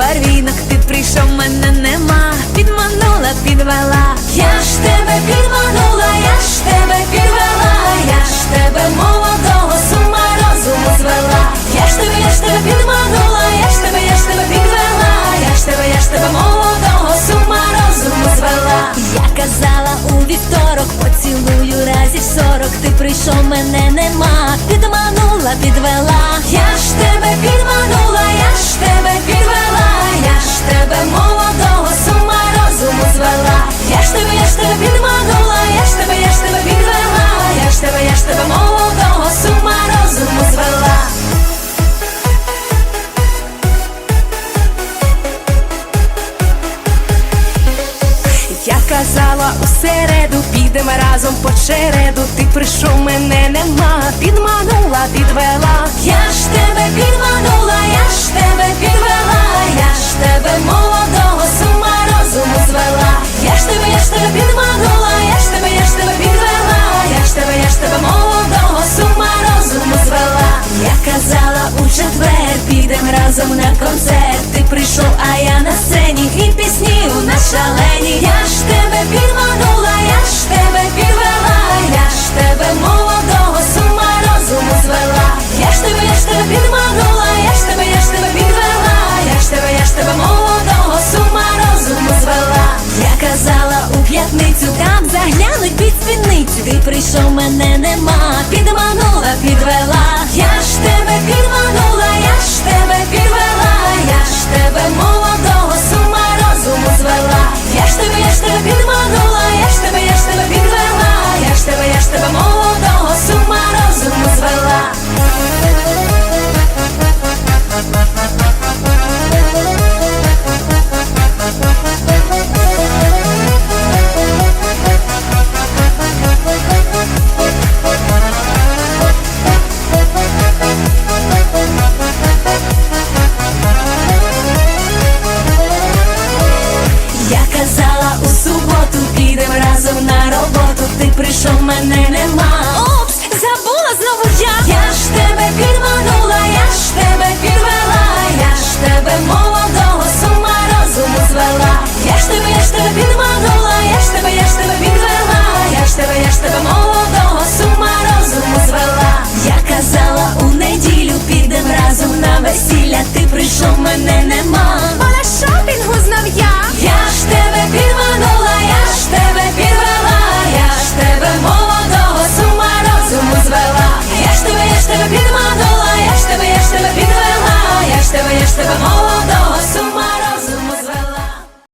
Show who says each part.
Speaker 1: барвінок, ти прийшов, мене нема, підманула, підвела. Я ж тебе підманула, я ж тебе підвела, я ж тебе молодого з ума розуму звела. Я ж тебе, я ж тебе підманула, я ж тебе, я ж тебе підвела, я ж тебе, я ж тебе молодого з ума розуму звела. Я казала у вівторок, поцілую разів сорок, ти прийшов, мене підманула, я ж тебе, я ж тебе підвела, я ж тебе, я ж тебе молодого з ума розуму звела. Я казала у середу, підемо разом по череду. Ти прийшов, мене нема, підманула, підвела. Я ж тебе на концерт ти прийшов, а я на сцені, і пісні у нас шалені. Я ж тебе підманула, я ж тебе підвела, я ж тебе молодого, сума розуму звела. Я ж тебе, я ж тебе підманула, я ж тебе, я ж тебе підвела, я ж тебе, я ж тебе молодого, сума розуму звела. Я казала у п'ятницю, там заглянуть під спідницю. Ти прийшов, мене нема, підманула, підвела. Я разом на роботу ти прийшов, мене нема.